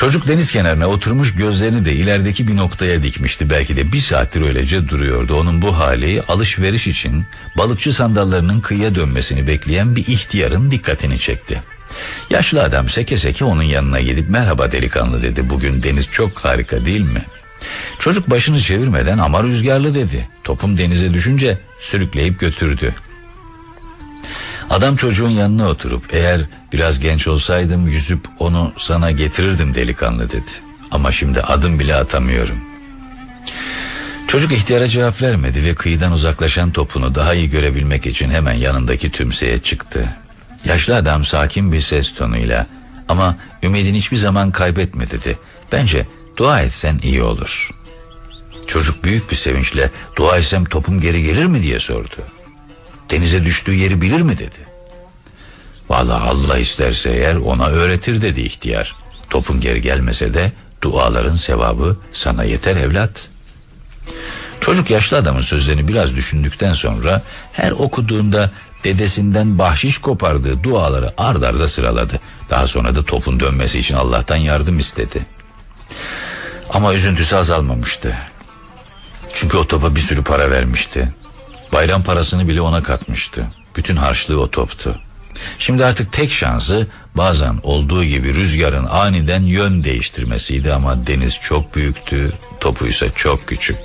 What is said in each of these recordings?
Çocuk deniz kenarına oturmuş gözlerini de ilerideki bir noktaya dikmişti. Belki de bir saattir öylece duruyordu. Onun bu hali alışveriş için balıkçı sandallarının kıyıya dönmesini bekleyen bir ihtiyarın dikkatini çekti. Yaşlı adam seke seke onun yanına gidip merhaba delikanlı dedi. Bugün deniz çok harika değil mi? Çocuk başını çevirmeden ama rüzgarlı dedi. Topum denize düşünce sürükleyip götürdü. Adam çocuğun yanına oturup eğer biraz genç olsaydım yüzüp onu sana getirirdim delikanlı dedi. Ama şimdi adım bile atamıyorum. Çocuk ihtiyara cevap vermedi ve kıyıdan uzaklaşan topunu daha iyi görebilmek için hemen yanındaki tümseye çıktı. Yaşlı adam sakin bir ses tonuyla ama ümidini hiçbir zaman kaybetme dedi. Bence dua etsen iyi olur. Çocuk büyük bir sevinçle dua etsem topum geri gelir mi diye sordu. Denize düştüğü yeri bilir mi dedi. Vallahi Allah isterse eğer ona öğretir dedi ihtiyar. Topun geri gelmese de duaların sevabı sana yeter evlat. Çocuk yaşlı adamın sözlerini biraz düşündükten sonra her okuduğunda dedesinden bahşiş kopardığı duaları ard arda sıraladı. Daha sonra da topun dönmesi için Allah'tan yardım istedi. Ama üzüntüsü azalmamıştı. Çünkü o topa bir sürü para vermişti. Bayram parasını bile ona katmıştı. Bütün harçlığı o toptu. Şimdi artık tek şansı bazen olduğu gibi rüzgarın aniden yön değiştirmesiydi ama deniz çok büyüktü, topu ise çok küçük.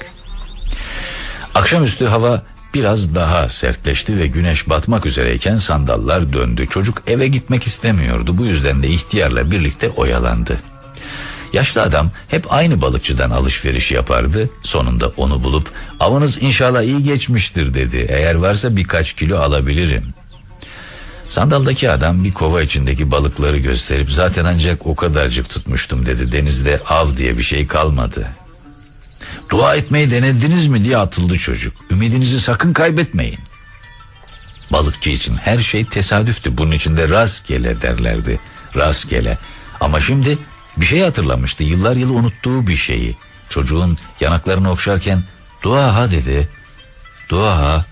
Akşamüstü hava biraz daha sertleşti ve güneş batmak üzereyken sandallar döndü. Çocuk eve gitmek istemiyordu. Bu yüzden de ihtiyarla birlikte oyalandı. Yaşlı adam hep aynı balıkçıdan alışveriş yapardı. Sonunda onu bulup avınız inşallah iyi geçmiştir dedi. Eğer varsa birkaç kilo alabilirim. Sandaldaki adam bir kova içindeki balıkları gösterip zaten ancak o kadarcık tutmuştum dedi. Denizde av diye bir şey kalmadı. Dua etmeyi denediniz mi diye atıldı çocuk. Ümidinizi sakın kaybetmeyin. Balıkçı için her şey tesadüftü. Bunun için de rastgele derlerdi. Rastgele. Ama şimdi bir şey hatırlamıştı. Yıllar yılı unuttuğu bir şeyi. Çocuğun yanaklarını okşarken dua ha dedi. Dua ha.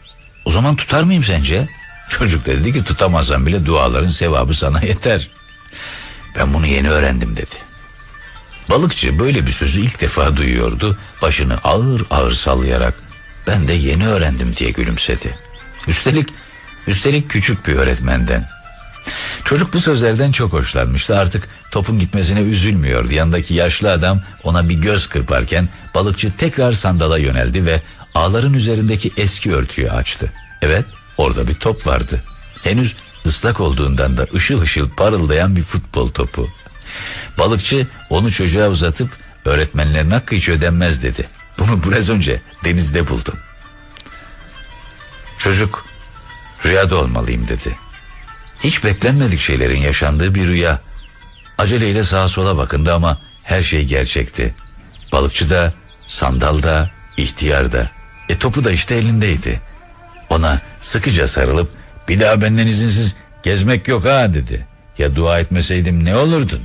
O zaman tutar mıyım sence? Çocuk dedi ki tutamazsan bile duaların sevabı sana yeter. Ben bunu yeni öğrendim dedi. Balıkçı böyle bir sözü ilk defa duyuyordu. Başını ağır ağır sallayarak ben de yeni öğrendim diye gülümsedi. Üstelik üstelik küçük bir öğretmenden. Çocuk bu sözlerden çok hoşlanmıştı. Artık topun gitmesine üzülmüyordu. Yanındaki yaşlı adam ona bir göz kırparken balıkçı tekrar sandala yöneldi ve ağların üzerindeki eski örtüyü açtı. Evet, orada bir top vardı. Henüz ıslak olduğundan da ışıl ışıl parıldayan bir futbol topu. Balıkçı onu çocuğa uzatıp öğretmenlerin hakkı hiç ödenmez dedi. Bunu biraz önce denizde buldum. Çocuk rüyada olmalıyım dedi. Hiç beklenmedik şeylerin yaşandığı bir rüya. Aceleyle sağa sola bakındı ama her şey gerçekti. Balıkçı da, sandal da, ihtiyar da. E topu da işte elindeydi. Ona sıkıca sarılıp bir daha benden izinsiz gezmek yok ha dedi. Ya dua etmeseydim ne olurdun?